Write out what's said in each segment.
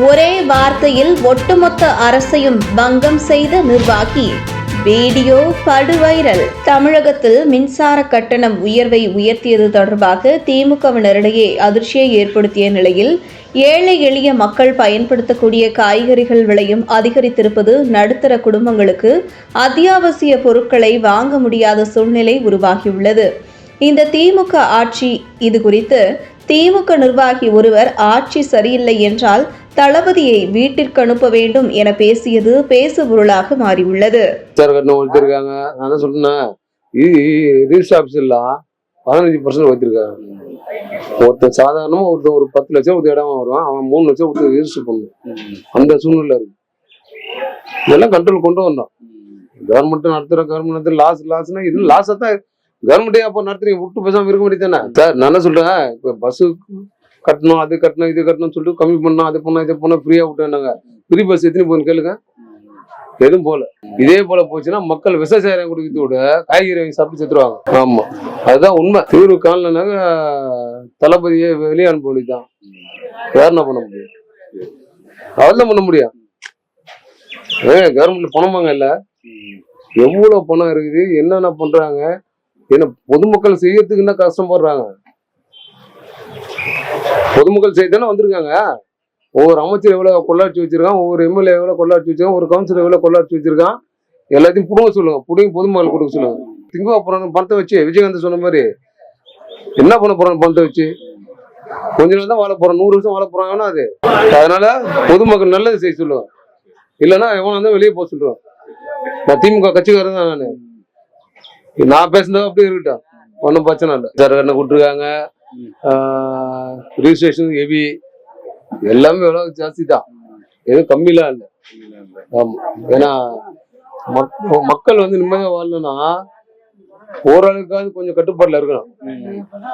ஒரே வார்த்தையில் ஒட்டுமொத்த அரசையும் பங்கம் செய்த நிர்வாகி. வீடியோ படுவைரல் தமிழகத்தில் மின்சார கட்டணம் உயர்வை உயர்த்தியது தொடர்பாக திமுகவினரிடையே அதிர்ச்சியை ஏற்படுத்திய நிலையில் ஏழை எளிய மக்கள் பயன்படுத்தக்கூடிய காய்கறிகள் விலையும் அதிகரித்திருப்பது நடுத்தர குடும்பங்களுக்கு அத்தியாவசிய பொருட்களை வாங்க முடியாத சூழ்நிலை உருவாகியுள்ளது. இந்த திமுக ஆட்சி இது குறித்து திமுக நிர்வாகி ஒருவர் ஆட்சி சரியில்லை என்றால் தளபதியை வீட்டிற்கு அனுப்ப வேண்டும் என பேசியது பேசுபொருளாக மாறியுள்ளது. சார் வச்சிருக்காங்க நான் சொன்னேன் ரீல்ஸ் ஆஃபீஸ் எல்லாம் பதினஞ்சு பர்சன்ட் வச்சிருக்காங்க ஒருத்தர் சாதாரணமா ஒருத்தர் ஒரு பத்து லட்சம் ஒரு இடம் வருவான் அவன் மூணு லட்சம் ஒருத்தர் ரிஜிஸ்டர் பண்ணும் அந்த சூழ்நிலை இருக்கு. இதெல்லாம் கண்ட்ரோல் கொண்டு வந்தோம் கவர்மெண்ட் நடத்துற கவர்மெண்ட் நடத்துற லாஸ் லாஸ்னா இது லாஸா தான் கவர்மெண்டே அப்போ நடத்துறீங்க? விட்டு பேசாம இருக்க முடியாது தானே? சார் நான் என்ன சொல்றேன் இப்போ பஸ்ஸுக்கு கட்டணும் அது கட்டணும் இது கட்டணும் சொல்லிட்டு கம்மி பண்ணோம் அது பண்ணோம் இது பண்ணோம் ஃப்ரீயாக விட்டேன்னாங்க ஃப்ரீ பஸ் எத்தனை போகணும் கேளுங்க. எதுவும் போல இதே போல போச்சுன்னா மக்கள் விவசாயம் குடிக்கிறது விட காய்கறி வாங்கி சாப்பிட்டு செத்துருவாங்க. ஆமா. அதுதான் உண்மை. தீர்வு காணலனாக்க தளபதியை வெளியே அனுப்ப வேண்டியதுதான். வேற என்ன பண்ண முடியும்? அதெல்லாம் பண்ண முடியும்? ஏன் கவர்மெண்ட்ல பணமாங்க இல்ல? எவ்வளவு பணம் இருக்குது என்னென்ன பண்றாங்க? ஏன்னா பொதுமக்கள் செய்யறதுக்கு என்ன கஷ்டப்படுறாங்க பொதுமக்கள் செய்தானே வந்திருக்காங்க. ஒவ்வொரு அமைச்சர் எவ்வளோ கொள்ளாட்சி வச்சிருக்கான் ஒவ்வொரு எம்எல்ஏ எவ்வளோ கொள்ளாட்சி வச்சிருக்கான் ஒரு கவுன்சிலர் எவ்வளோ கொள்ளாட்சி வச்சிருக்கான். எல்லாத்தையும் புடுங்க சொல்லுங்க. புடுங்கி பொதுமக்கள் கொடுக்க சொல்லுங்க. திங்க போறாங்க பணத்தை வச்சு விஜயகாந்த் சொன்ன மாதிரி என்ன பண்ண போறாங்க பணத்தை வச்சு? கொஞ்ச நாள் தான் வாழ போறோம் நூறு வருஷம் வாழ போறாங்கன்னா அது. அதனால பொதுமக்கள் நல்லது செய்ய சொல்லுவோம் இல்லைன்னா எவனா இருந்தால் வெளியே போக சொல்லுவோம் நான் திமுக கட்சிக்காரன் தான் நான். நான் பேசுனது அப்படியே இருக்கட்டும். ஒன்றும் பிரச்சனை இல்லை. சார் என்ன கூப்பிட்டுருக்காங்க ரிஜிஸ்ட்ரேஷன் ஹெவி எல்லாமே விலை ஜாஸ்தி தான் எதுவும் கம்மிலாம் இல்லை. ஆமா. ஏன்னா மக்- மக்கள் வந்து நிம்மதியாக வாழணும்னா ஓரளவுக்காவது கொஞ்சம் கட்டுப்பாட்டில் இருக்கணும்.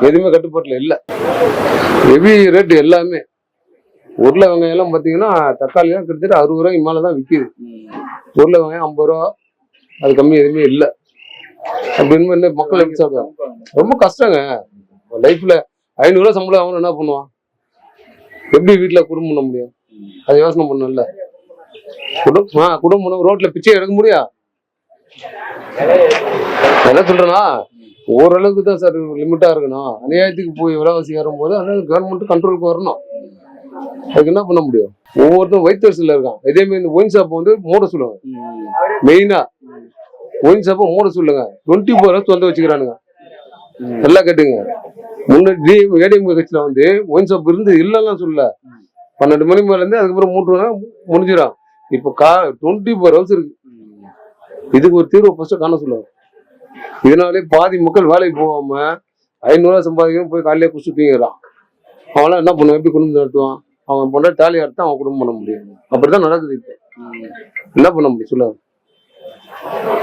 எதுவுமே கட்டுப்பாட்டில் இல்லை. ஹெவி ரேட் எல்லாமே. உருளை வெங்காயம் எல்லாம் பார்த்தீங்கன்னா தக்காளி எல்லாம் கிட்டத்தட்ட அறுபது ரூபாய்க்கு மேலே தான் விற்கிது உருளை வெங்காயம் ஐம்பது ரூபா அது கம்மி எதுவுமே இல்லை. அப்படின்னு மக்கள் எப்படி சாப்பிடுறாங்க ரொம்ப கஷ்டங்க. லைஃப்ல ஐநூறுரூவா சம்பளம் அவனும் என்ன பண்ணுவான்? எப்படி வீட்டுல குடும்பம் பண்ண முடியும்? அது யோசனை பண்ணல குடும்பம் ஆ குடும்பம் ரோட்ல பிச்சை எடுக்க முடியா? என்ன சொல்றேன்னா ஓரளவுக்கு தான் சார் லிமிட்டா இருக்கணும். அநியாயத்துக்கு போய் விலைவாசி ஏறும்போது அதனால கவர்மெண்ட் கண்ட்ரோலுக்கு வரணும். அதுக்கு என்ன பண்ண முடியும்? ஒவ்வொருத்தரும் வரிசையில் இருக்கான். இதே மாதிரி இந்த ஒயின் ஷாப் வந்து மூட சொல்லுவாங்க. மெயினா ஒயின் ஷாப்பை மூட சொல்லுங்க. டுவெண்ட்டி ஃபோர் ஹவர்ஸ் வந்து வச்சுக்கிறானுங்க. நல்லா கேட்டுங்க. முன்னாடி ஏடிஎம் கட்சியில வந்து ஒயின் ஷாப் இருந்து இல்லைலாம் சொல்லல. பன்னெண்டு மணி மேல இருந்து அதுக்கப்புறம் மூன்று மணி முடிஞ்சிடும். இப்போ கா டுவெண்ட்டி ஃபோர் ஹவர்ஸ் இருக்கு. இதுக்கு ஒரு தீர்வு ஃபர்ஸ்ட் காண சொல்லுவாங்க. இதனாலே பாதி மக்கள் வேலைக்கு போகாம ஐநூறுவா சம்பாதிக்கணும் போய் காலையிலே குடிச்சு தூங்கிடுறான். அவன்லாம் என்ன பண்ணுவான்? எப்படி குடும்பம் நடத்துவான்? அவன் பொண்ணை தாலி அறுத்தா அவன் குடும்பம் பண்ண முடியும். அப்படிதான் நடக்குது இப்போ. என்ன பண்ண முடியும்? சொல்லுங்க.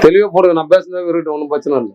தெளிவா போடுறது நான் பேசுனதே இருக்கட்டும் ஒன்றும் பிரச்சனை இல்லை.